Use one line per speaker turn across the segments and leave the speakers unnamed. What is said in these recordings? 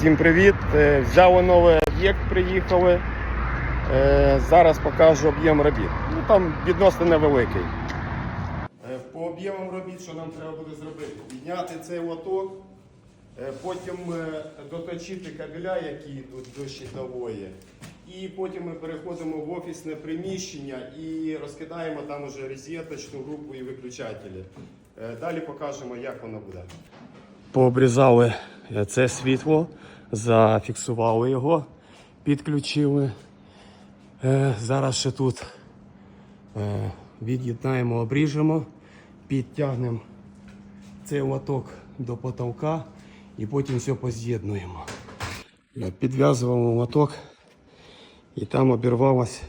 Всім привіт! Е, Взяли новий об'єкт, приїхали. Е, Зараз покажу об'єм робіт. Ну там відносно невеликий. Е, По об'ємам робіт, що нам треба буде зробити? Підняти цей лоток, потім доточити кабеля, які йдуть до щитової. І потім ми переходимо в офісне приміщення і розкидаємо там уже розеточну групу і виключателі. Далі покажемо, як воно буде. Пообрізали це світло, зафіксували його, підключили. Е, Зараз ще тут е, від'єднаємо, обріжемо, підтягнемо цей лоток до потолка і потім все поз'єднуємо. Підв'язували лоток і там обірвалось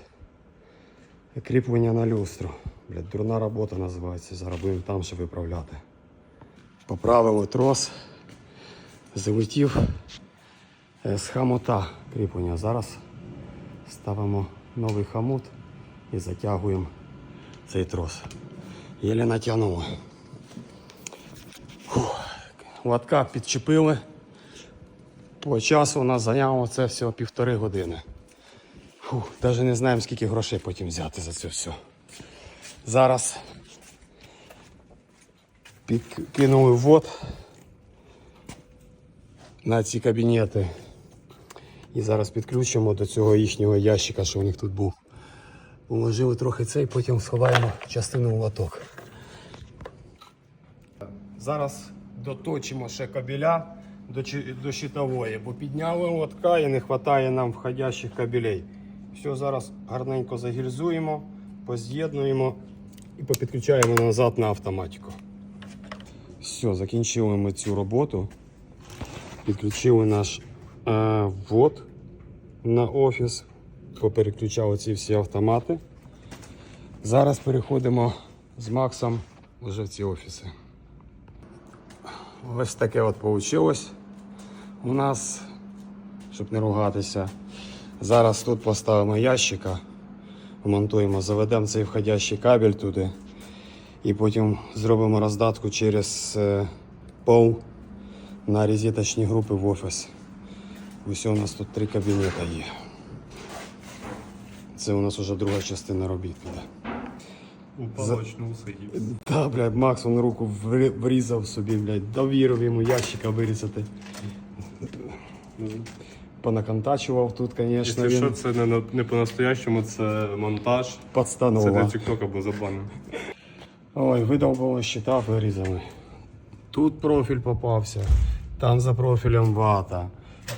кріплення на люстру. Блядь, дурна робота називається. Зараз будемо там ще виправляти. Поправили трос, залетів з хамота кріплення. Зараз ставимо новий хамут і затягуємо цей трос. Єлі натягнули. Латка підчепили. По часу у нас зайняло це всього півтори години. Фух, навіть не знаємо, скільки грошей потім взяти за це все. Зараз підкинули ввод на ці кабінети. І зараз підключимо до цього їхнього ящика, що у них тут був. Уложили трохи цей, потім сховаємо частину в лоток. Зараз доточимо ще кабеля до, до щитової, бо підняли лотка і не вистачає нам входящих кабелей. Все зараз гарненько загільзуємо, поз'єднуємо і попідключаємо назад на автоматику. Все, закінчили ми цю роботу. Підключили наш е, ввод на офіс, попереключали ці всі автомати. Зараз переходимо з Максом вже в ці офіси. Ось таке от вийшло у нас, щоб не ругатися. Зараз тут поставимо ящика, вмонтуємо, заведемо цей входящий кабель туди. І потім зробимо роздатку через е, пол на розеточні групи в офіс. Ось у нас тут три кабінети є. Це у нас вже друга частина робіт буде.
У палочну усидів.
Та, блядь, Макс он руку врізав собі, блядь, довірив йому ящика вирізати. Понаконтачував тут, звісно,
Якщо що,
він
це не, не по-настоящому, це монтаж. Це для
подстанова.
TikTok або забану.
Ой, видовбало щита, вирізали. Тут профіль попався, там за профілем вата,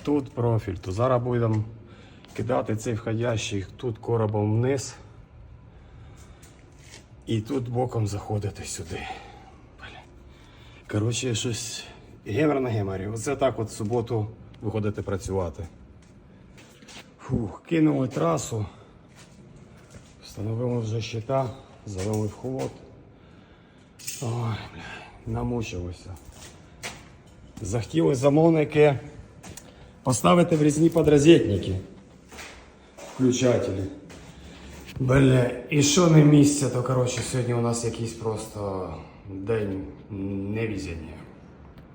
тут профіль, то зараз будемо кидати цей входящий тут коробом вниз. І тут боком заходити сюди. Коротше, щось гемор на геморі. Оце так от в суботу виходити працювати. Фух, кинули трасу, встановили вже щита, завели в холод. Ой, бля, намучилося. Захотіли замовники поставити в різні подрозетники. Включателі. Бля, і що не місце, то коротше сьогодні у нас якийсь просто день невезіння.